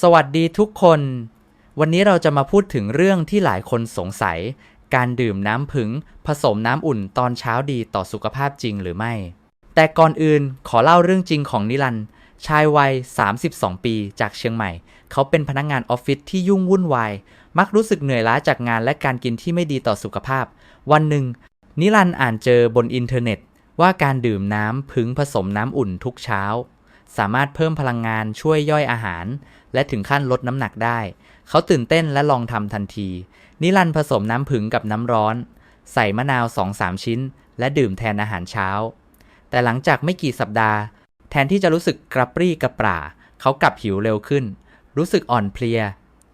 สวัสดีทุกคน วันนี้เราจะมาพูดถึงเรื่องที่หลายคนสงสัย การดื่มน้ำผึ้งผสมน้ำอุ่นตอนเช้าดีต่อสุขภาพจริงหรือไม่ แต่ก่อนอื่นขอเล่าเรื่องจริงของนิรัน ชายวัย 32 ปีจากเชียงใหม่ เขาเป็นพนักงานออฟฟิศที่ยุ่งวุ่นวาย มักรู้สึกเหนื่อยล้าจากงานและการกินที่ไม่ดีต่อสุขภาพ วันหนึ่ง นิรันอ่านเจอบนอินเทอร์เน็ต ว่าการดื่มน้ำผึ้งผสมน้ำอุ่นทุกเช้า สามารถเพิ่มพลังงานช่วยย่อยอาหาร และถึงขั้นลดน้ำหนักได้ เขาตื่นเต้นและลองทำทันที นิรันผสมน้ำผึ้งกับน้ำร้อน ใส่มะนาว2-3ชิ้น และดื่มแทนอาหารเช้า แต่หลังจากไม่กี่สัปดาห์ แทนที่จะรู้สึกกระปรี้กระปร่า เขากลับหิวเร็วขึ้น รู้สึกอ่อนเพลีย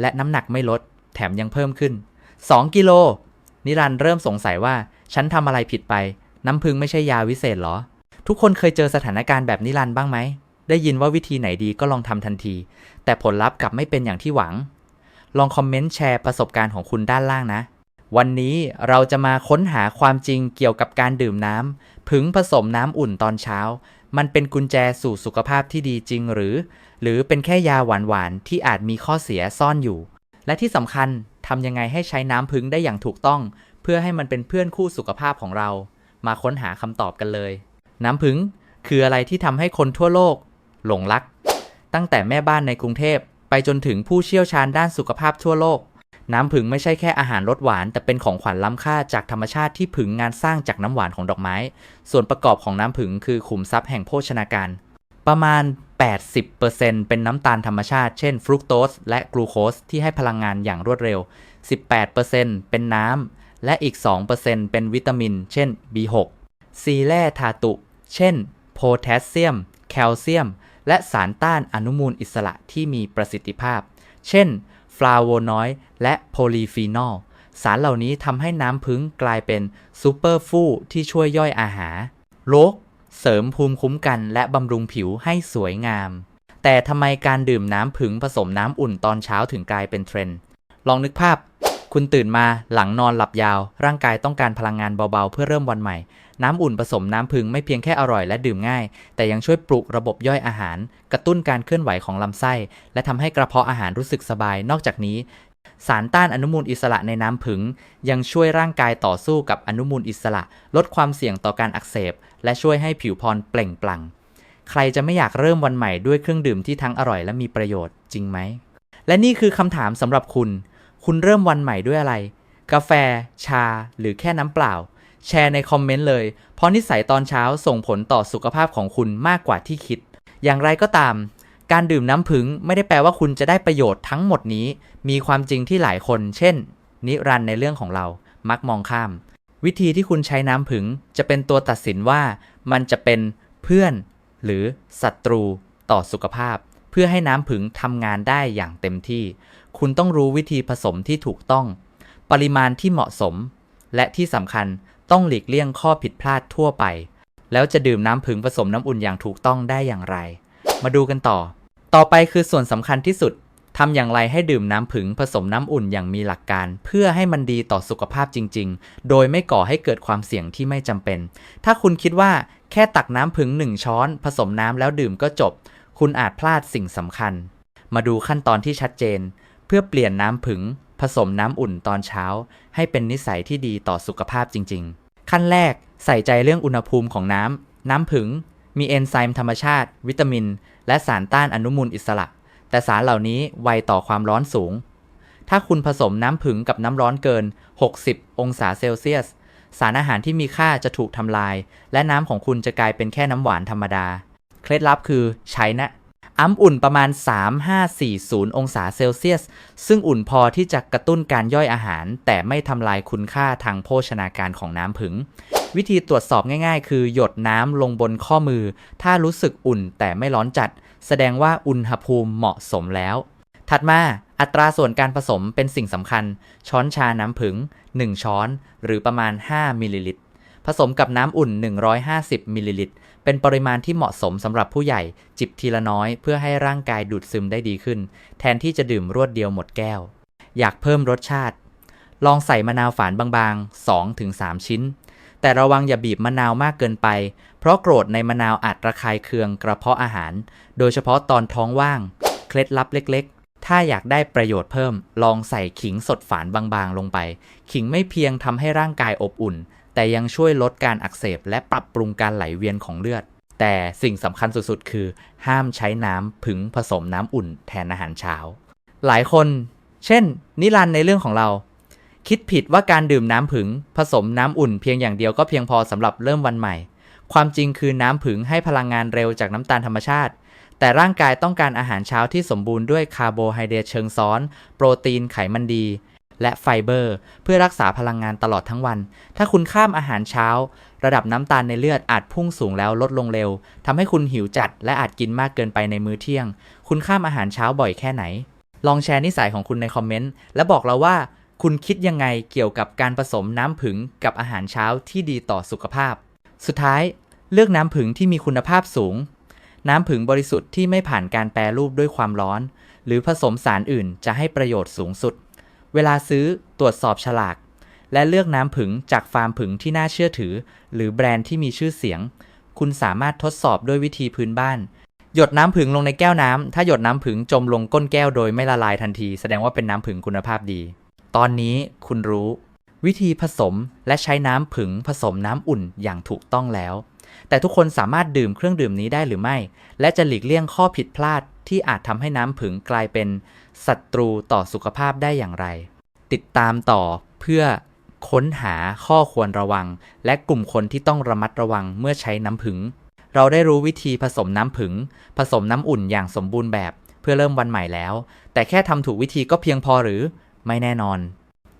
และน้ำหนักไม่ลด แถมยังเพิ่มขึ้น 2 กิโล นิรันเริ่มสงสัยว่า ฉันทำอะไรผิดไป น้ำผึ้งไม่ใช่ยาวิเศษเหรอ ทุกคนเคยเจอสถานการณ์แบบนิรันบ้างไหม ได้ยินว่าวิธีไหนดีก็ลองทำทันที แต่ผลลัพธ์กลับไม่เป็นอย่างที่หวัง ลองคอมเมนต์แชร์ประสบการณ์ของคุณด้านล่างนะ วันนี้เราจะมาค้นหาความจริงเกี่ยวกับการดื่มน้ำผึ้งผสมน้ำอุ่นตอนเช้า มันเป็นกุญแจสู่สุขภาพที่ดีจริงหรือ หรือเป็นแค่ยาหวานๆที่อาจมีข้อเสียซ่อนอยู่ และที่สำคัญทำยังไงให้ใช้น้ำผึ้งได้อย่างถูกต้อง เพื่อให้มันเป็นเพื่อนคู่สุขภาพของเรา มาค้นหาคำตอบกันเลย น้ำผึ้งคืออะไรที่ทำให้คนทั่วโลก หลงรัก ตั้งแต่แม่บ้านในกรุงเทพไปจนถึงผู้เชี่ยวชาญด้านสุขภาพทั่วโลก น้ำผึ้งไม่ใช่แค่อาหารรสหวาน แต่เป็นของขวัญล้ำค่าจากธรรมชาติที่ผึ้งงานสร้างจากน้ำหวานของดอกไม้ ส่วนประกอบของน้ำผึ้งคือขุมทรัพย์แห่งโภชนาการ ประมาณ 80%เป็นน้ำตาลธรรมชาติ เช่นฟรุกโตสและกลูโคสที่ให้พลังงานอย่างรวดเร็ว 18%เป็นน้ำ และอีก 2%เป็นวิตามิน เช่น B6 ซีแร่ธาตุ เช่น โพแทสเซียม แคลเซียม และสารต้านอนุมูลอิสระที่มีประสิทธิภาพ เช่น ฟลาโวนอยด์และโพลีฟีนอล สารเหล่านี้ทำให้น้ำพึ่งกลายเป็นซูเปอร์ฟู้ที่ช่วยย่อยอาหารโรคเสริมภูมิคุ้มกันและบำรุงผิวให้สวยงาม แต่ทำไมการดื่มน้ำผึ้งผสมน้ำอุ่นตอนเช้าถึงกลายเป็นเทรนด์ ลองนึกภาพ คุณตื่นมาหลังนอนหลับยาว ร่างกายต้องการพลังงานเบาๆ เพื่อเริ่มวันใหม่ น้ำอุ่นผสมน้ำผึ้งไม่เพียงแค่อร่อยและดื่มง่าย แต่ยังช่วยปลุกระบบย่อยอาหาร กระตุ้นการเคลื่อนไหวของลำไส้ และทำให้กระเพาะอาหารรู้สึกสบาย นอกจากนี้ สารต้านอนุมูลอิสระในน้ำผึ้งยังช่วยร่างกายต่อสู้กับอนุมูลอิสระ ลดความเสี่ยงต่อการอักเสบ และช่วยให้ผิวพรรณเปล่งปลั่ง ใครจะไม่อยากเริ่มวันใหม่ด้วยเครื่องดื่มที่ทั้งอร่อยและมีประโยชน์จริงไหม และนี่คือคำถามสำหรับคุณ คุณเริ่มวันใหม่ด้วยอะไร กาแฟ ชา หรือแค่น้ำเปล่า แชร์ในคอมเมนต์เลย เพราะนิสัยตอนเช้าส่งผลต่อสุขภาพของคุณมากกว่าที่คิด อย่างไรก็ตาม การดื่มน้ำผึ้งไม่ได้แปลว่าคุณจะได้ประโยชน์ทั้งหมดนี้ มีความจริงที่หลายคน เช่น นิรันในเรื่องของเรา มักมองข้าม วิธีที่คุณใช้น้ำผึ้งจะเป็นตัวตัดสินว่า มันจะเป็นเพื่อน หรือศัตรูต่อสุขภาพ เพื่อให้น้ำผึ้งทำงานได้อย่างเต็มที่ คุณต้องรู้วิธีผสมที่ถูกต้อง ปริมาณที่เหมาะสม และที่สำคัญ ต้องหลีกเลี่ยงข้อผิดพลาดทั่วไป แล้วจะดื่มน้ำผึ้งผสมน้ำอุ่นอย่างถูกต้องได้อย่างไร มาดูกันต่อ ต่อไปคือส่วนสำคัญที่สุดทำอย่างไรให้ดื่มน้ำผึ้งผสมน้ำอุ่นอย่างมีหลักการ เพื่อให้มันดีต่อสุขภาพจริง ๆ โดยไม่ก่อให้เกิดความเสี่ยงที่ไม่จำเป็น ถ้าคุณคิดว่าแค่ตักน้ำผึ้งหนึ่งช้อน ผสมน้ำแล้วดื่มก็จบ คุณอาจพลาดสิ่งสำคัญ มาดูขั้นตอนที่ชัดเจน เพื่อเปลี่ยนน้ำผึ้ง สมน้ำอุ่นตอนเช้า ให้เป็นนิสัยที่ดีต่อสุขภาพจริง ๆ ขั้นแรกใส่ใจเรื่องอุณหภูมิของน้ำ น้ำผึ้งมีเอนไซม์ธรรมชาติ วิตามิน และสารต้านอนุมูลอิสระ แต่สารเหล่านี้ไวต่อความร้อนสูง ถ้าคุณผสมน้ำผึ้งกับน้ำร้อนเกิน 60 องศาเซลเซียส สารอาหารที่มีค่าจะถูกทำลาย และน้ำของคุณจะกลายเป็นแค่น้ำหวานธรรมดา เคล็ดลับคือใช้นะ อ้ำอุ่นประมาณ 3540 องศาเซลเซียส ซึ่งอุ่นพอที่จะกระตุ้นการย่อยอาหาร แต่ไม่ทำลายคุณค่าทางโภชนาการของน้ำผึ้งวิธีตรวจสอบง่ายๆ คือหยดน้ำลงบนข้อมือ ถ้ารู้สึกอุ่นแต่ไม่ร้อนจัด แสดงว่าอุณหภูมิเหมาะสมแล้ว ถัดมาอัตราส่วนการผสมเป็นสิ่งสำคัญ ช้อนชาน้ำผึ้ง1 ช้อน หรือประมาณ 5มิลลิลิตร ผสมกับน้ำอุ่น 150มิลลิลิตร เป็นปริมาณที่เหมาะสมสำหรับผู้ใหญ่ จิบทีละน้อยเพื่อให้ร่างกายดูดซึมได้ดีขึ้น แทนที่จะดื่มรวดเดียวหมดแก้ว อยากเพิ่มรสชาติ ลองใส่มะนาวฝานบางๆ 2-3 ชิ้น แต่ระวังอย่าบีบมะนาวมากเกินไป เพราะโกรธในมะนาวอาจระคายเคืองกระเพาะอาหาร โดยเฉพาะตอนท้องว่าง เคล็ดลับเล็กๆถ้าอยากได้ประโยชน์เพิ่ม ลองใส่ขิงสดฝานบางๆ ลงไป ขิงไม่เพียงทำให้ร่างกายอบอุ่น แต่ยังช่วยลดการอักเสบและปรับปรุงการไหลเวียนของเลือด แต่สิ่งสำคัญสุดๆ คือ ห้ามใช้น้ำผึ้งผสมน้ำอุ่นแทนอาหารเช้า หลายคน เช่น นิรันในเรื่องของเรา คิดผิดว่าการดื่มน้ำผึ้งผสมน้ำอุ่นเพียงอย่างเดียวก็เพียงพอสำหรับเริ่มวันใหม่ ความจริงคือน้ำผึ้งให้พลังงานเร็วจากน้ำตาลธรรมชาติแต่ร่างกายต้องการอาหารเช้าที่สมบูรณ์ด้วยคาร์โบไฮเดรตเชิงซ้อน โปรตีนไขมันดี และไฟเบอร์ เพื่อรักษาพลังงานตลอดทั้งวัน ถ้าคุณข้ามอาหารเช้า ระดับน้ำตาลในเลือดอาจพุ่งสูงแล้วลดลงเร็วทำให้คุณหิวจัด และอาจกินมากเกินไปในมื้อเที่ยง คุณข้ามอาหารเช้าบ่อยแค่ไหน ลองแชร์นิสัยของคุณในคอมเมนต์และบอกเราว่า คุณคิดยังไงเกี่ยวกับการผสมน้ำผึ้งกับอาหารเช้าที่ดีต่อสุขภาพ สุดท้าย เลือกน้ำผึ้งที่มีคุณภาพสูง น้ำผึ้งบริสุทธิ์ที่ไม่ผ่านการแปรรูปด้วยความร้อน หรือผสมสารอื่นจะให้ประโยชน์สูงสุด เวลาซื้อตรวจสอบฉลาก และเลือกน้ำผึ้งจากฟาร์มผึ้งที่น่าเชื่อถือ หรือแบรนด์ที่มีชื่อเสียง คุณสามารถทดสอบด้วยวิธีพื้นบ้าน หยดน้ำผึ้งลงในแก้วน้ำ ถ้าหยดน้ำผึ้งจมลงก้นแก้วโดยไม่ละลายทันที แสดงว่าเป็นน้ำผึ้งคุณภาพดี ตอนนี้คุณรู้ วิธีผสมและใช้น้ำผึ้งผสมน้ำอุ่นอย่างถูกต้องแล้ว แต่ทุกคนสามารถดื่มเครื่องดื่มนี้ได้หรือไม่ และจะหลีกเลี่ยงข้อผิดพลาดที่อาจทำให้น้ำผึ้งกลายเป็น ศัตรูต่อสุขภาพได้อย่างไร ติดตามต่อเพื่อค้นหาข้อควรระวัง และกลุ่มคนที่ต้องระมัดระวังเมื่อใช้น้ำผึ้งเราได้รู้วิธีผสมน้ำผึ้งผสมน้ำอุ่นอย่างสมบูรณ์แบบ เพื่อเริ่มวันใหม่แล้ว แต่แค่ทำถูกวิธีก็เพียงพอหรือ ไม่แน่นอน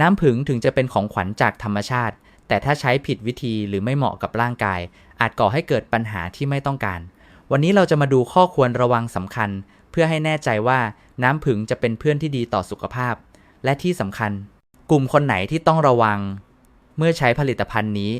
น้ำผึ้งถึงจะเป็นของขวัญจากธรรมชาติ แต่ถ้าใช้ผิดวิธีหรือไม่เหมาะกับร่างกาย อาจก่อให้เกิดปัญหาที่ไม่ต้องการ วันนี้เราจะมาดูข้อควรระวังสำคัญ พื่อให้แน่ใจว่าน้ำผึ้งจะเป็นเพื่อนที่ดีต่อสุขภาพ และที่สำคัญ กลุ่มคนไหนที่ต้องระวัง เมื่อใช้ผลิตภัณฑ์นี้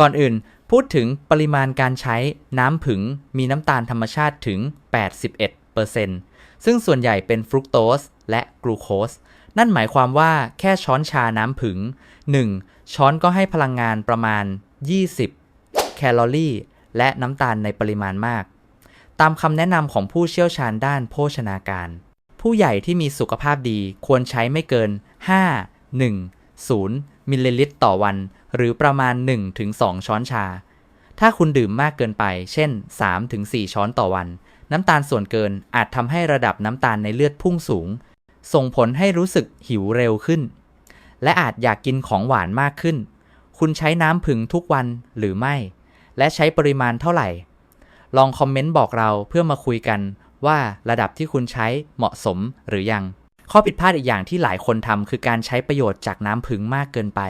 ก่อนอื่นพูดถึงปริมาณการใช้น้ำผึ้งมีน้ำตาลธรรมชาติถึง 81%ซึ่งส่วนใหญ่เป็นฟรุกโตสและกลูโคสนั่นหมายความว่าแค่ช้อนชาน้ำผึ้ง1 ช้อนก็ให้พลังงานประมาณ 20 แคลอรี่ และน้ำตาลในปริมาณมาก ตามคำแนะนำของผู้เชี่ยวชาญด้านโภชนาการ ผู้ใหญ่ที่มีสุขภาพดีควรใช้ไม่เกิน 5 1 0 มิลลิลิตรต่อวัน หรือประมาณ 1-2 ช้อนชา ถ้าคุณดื่มมากเกินไป เช่น 3-4 ช้อนต่อวัน น้ำตาลส่วนเกินอาจทำให้ระดับน้ำตาลในเลือดพุ่งสูง ส่งผลให้รู้สึกหิวเร็วขึ้น และอาจอยากกินของหวานมากขึ้น คุณใช้น้ำผึ้งทุกวันหรือไม่ และใช้ปริมาณเท่าไหร่ ลองคอมเมนต์บอกเราเพื่อมาคุยกันว่าระดับที่คุณใช้เหมาะสมหรือยัง ข้อผิดพลาดอีกอย่างที่หลายคนทำคือการใช้ประโยชน์จากน้ำผึ้งมากเกินไป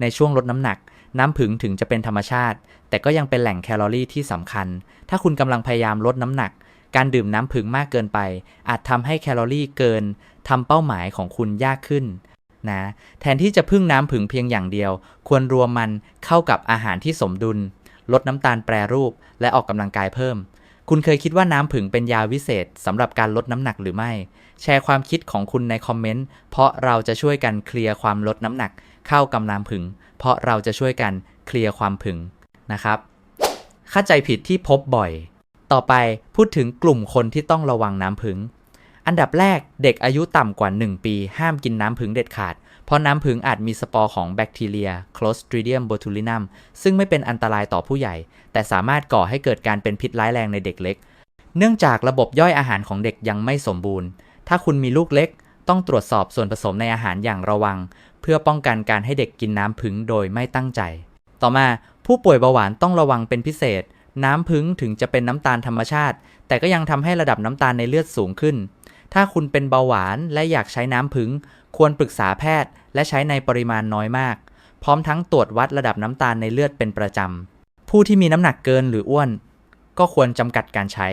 ในช่วงลดน้ำหนัก น้ำผึ้งถึงจะเป็นธรรมชาติ แต่ก็ยังเป็นแหล่งแคลอรี่ที่สำคัญ ถ้าคุณกำลังพยายามลดน้ำหนัก การดื่มน้ำผึ้งมากเกินไป อาจทำให้แคลอรี่เกินทำเป้าหมายของคุณยากขึ้นนะแทนที่จะพึ่งน้ำผึ้งเพียงอย่างเดียว ควรรวมมันเข้ากับอาหารที่สมดุล ลดน้ำตาลแปรรูป และออกกำลังกายเพิ่ม คุณเคยคิดว่าน้ำผึ้งเป็นยาวิเศษสำหรับการลดน้ำหนักหรือไม่ แชร์ความคิดของคุณในคอมเมนต์ เพราะเราจะช่วยกันเคลียร์ความลดน้ำหนัก เข้ากับน้ำผึ้งเพราะเราจะช่วยกันเคลียร์ความผึ้งนะครับ เข้าใจผิดที่พบบ่อย ต่อไปพูดถึงกลุ่มคนที่ต้องระวังน้ำผึ้งอันดับแรกเด็กอายุต่ำกว่า 1 ปี ห้ามกินน้ำผึ้งเด็ดขาด เพราะน้ำผึ้งอาจมีสปอร์ของแบคทีเรีย Clostridium botulinum ซึ่งไม่เป็นอันตรายต่อผู้ใหญ่ แต่สามารถก่อให้เกิดการเป็นพิษร้ายแรงในเด็กเล็ก เนื่องจากระบบย่อยอาหารของเด็กยังไม่สมบูรณ์ ถ้าคุณมีลูกเล็ก ต้องตรวจสอบส่วนผสมในอาหารอย่างระวัง เพื่อป้องกันการให้เด็กกินน้ำผึ้งโดยไม่ตั้งใจ ต่อมาผู้ป่วยเบาหวานต้องระวังเป็นพิเศษ น้ำผึ้งถึงจะเป็นน้ำตาลธรรมชาติ แต่ก็ยังทำให้ระดับน้ำตาลในเลือดสูงขึ้น ถ้าคุณเป็นเบาหวานและอยากใช้น้ำผึ้ง ควรปรึกษาแพทย์ และใช้ในปริมาณน้อยมาก พร้อมทั้งตรวจวัดระดับน้ำตาลในเลือดเป็นประจำ ผู้ที่มีน้ำหนักเกินหรืออ้วน ก็ควรจำกัดการใช้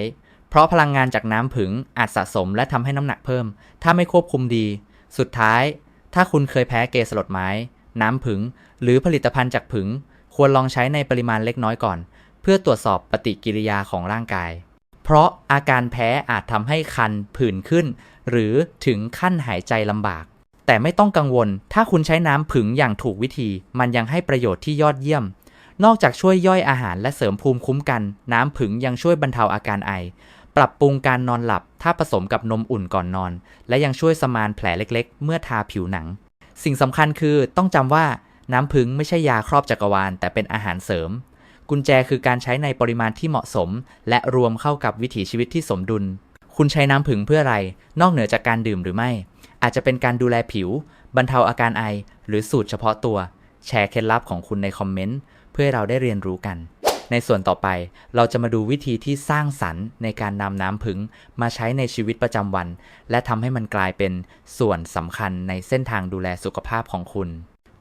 เพราะพลังงานจากน้ำผึ้งอาจสะสมและทำให้น้ำหนักเพิ่ม ถ้าไม่ควบคุมดี สุดท้าย ถ้าคุณเคยแพ้เกสรดไม้ น้ำผึ้งหรือผลิตภัณฑ์จากผึ้งควรลองใช้ในปริมาณเล็กน้อยก่อน เพื่อตรวจสอบปฏิกิริยาของร่างกาย เพราะอาการแพ้อาจทำให้คันผื่นขึ้น หรือถึงขั้นหายใจลำบาก แต่ไม่ต้องกังวล ถ้าคุณใช้น้ำผึ้งอย่างถูกวิธี มันยังให้ประโยชน์ที่ยอดเยี่ยม นอกจากช่วยย่อยอาหารและเสริมภูมิคุ้มกัน น้ำผึ้งยังช่วยบรรเทาอาการไอ ปรับปรุงการนอนหลับ ถ้าผสมกับนมอุ่นก่อนนอน และยังช่วยสมานแผลเล็กๆ เมื่อทาผิวหนัง สิ่งสำคัญคือต้องจำว่าน้ำผึ้งไม่ใช่ยาครอบจักรวาล แต่เป็นอาหารเสริม กุญแจคือการใช้ในปริมาณที่เหมาะสม และรวมเข้ากับวิถีชีวิตที่สมดุล คุณใช้น้ำผึ้งเพื่ออะไร นอกเหนือจากการดื่มหรือไม่ อาจจะเป็นการดูแลผิว บรรเทาอาการไอ หรือสูตรเฉพาะตัว แชร์เคล็ดลับของคุณในคอมเมนต์ เพื่อเราได้เรียนรู้กัน ในส่วนต่อไปเราจะมาดูวิธีที่สร้างสรรค์ในการนำน้ำผึ้งมาใช้ในชีวิตประจำวัน และทำให้มันกลายเป็นส่วนสำคัญในเส้นทางดูแลสุขภาพของคุณ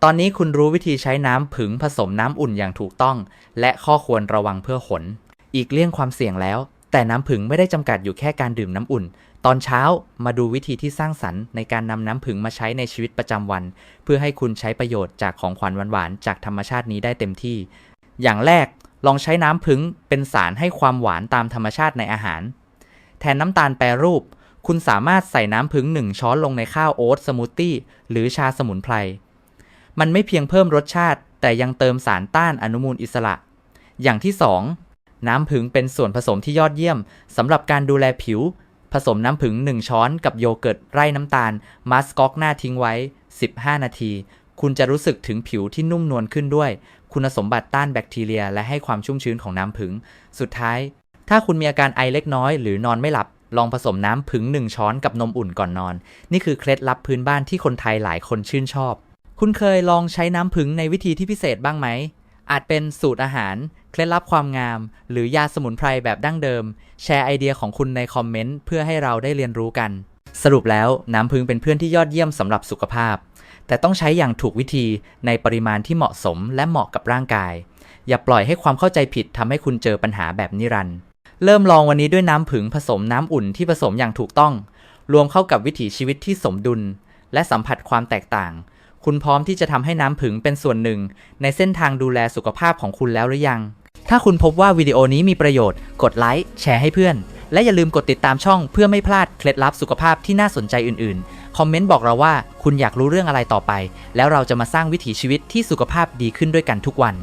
ตอนนี้คุณรู้วิธีใช้น้ำผึ้งผสมน้ำอุ่นอย่างถูกต้อง และข้อควรระวังเพื่อขน อีกเลี่ยงความเสี่ยงแล้วแต่น้ำผึ้งไม่ได้จำกัดอยู่แค่การดื่มน้ำอุ่น ตอนเช้ามาดูวิธีที่สร้างสรรค์ในการนำน้ำผึ้งมาใช้ในชีวิตประจำวัน เพื่อให้คุณใช้ประโยชน์จากของขวัญหวานๆจากธรรมชาตินี้ได้เต็มที่ อย่างแรกลองใช้น้ำผึ้งเป็นสารให้ความหวานตามธรรมชาติในอาหาร แทนน้ำตาลแปรรูป คุณสามารถใส่น้ำผึ้งหนึ่งช้อนลงในข้าวโอ๊ตสมูทตี้หรือชาสมุนไพร มันไม่เพียงเพิ่มรสชาติ แต่ยังเติมสารต้านอนุมูลอิสระ อย่างที่ 2 น้ำผึ้งเป็นส่วนผสมที่ยอดเยี่ยมสำหรับการดูแลผิว ผสมน้ำผึ้ง1 ช้อนกับโยเกิร์ตไร่น้ำตาลมาสก๊อกหน้าทิ้งไว้ 15 นาที คุณจะรู้สึกถึงผิวที่นุ่มนวลขึ้นด้วย คุณสมบัติต้านแบคทีเรีย และให้ความชุ่มชื้นของน้ำผึ้งสุดท้าย ถ้าคุณมีอาการไอเล็กน้อยหรือนอนไม่หลับลองผสมน้ำผึ้ง1ช้อนกับนมอุ่นก่อนนอน นี่คือเคล็ดลับพื้นบ้านที่คนไทยหลายคนชื่นชอบ คุณเคยลองใช้น้ำผึ้งในวิธีที่พิเศษบ้างไหม อาจเป็นสูตรอาหาร เคล็ดลับความงาม หรือยาสมุนไพรแบบดั้งเดิม แชร์ไอเดียของคุณในคอมเมนต์เพื่อให้เราได้เรียนรู้กัน สรุปแล้วน้ำผึ้งเป็นเพื่อนที่ยอดเยี่ยมสำหรับสุขภาพ แต่ต้องใช้อย่างถูกวิธีในปริมาณที่เหมาะสมและเหมาะกับร่างกาย อย่าปล่อยให้ความเข้าใจผิดทำให้คุณเจอปัญหาแบบนิรันดร์เริ่มลองวันนี้ด้วยน้ำผึ้งผสมน้ำอุ่นที่ผสมอย่างถูกต้อง รวมเข้ากับวิถีชีวิตที่สมดุล และสัมผัสความแตกต่าง คุณพร้อมที่จะทำให้น้ำผึ้งเป็นส่วนหนึ่ง ในเส้นทางดูแลสุขภาพของคุณแล้วหรือยัง ถ้าคุณพบว่าวิดีโอนี้มีประโยชน์ กดไลค์แชร์ให้เพื่อน และอย่าลืมกดติดตามช่องเพื่อไม่พลาดเคล็ดลับสุขภาพที่น่าสนใจอื่นๆ คอมเมนต์บอกเราว่าคุณอยากรู้เรื่องอะไรต่อไป แล้วเราจะมาสร้างวิถีชีวิตที่สุขภาพดีขึ้นด้วยกันทุกวัน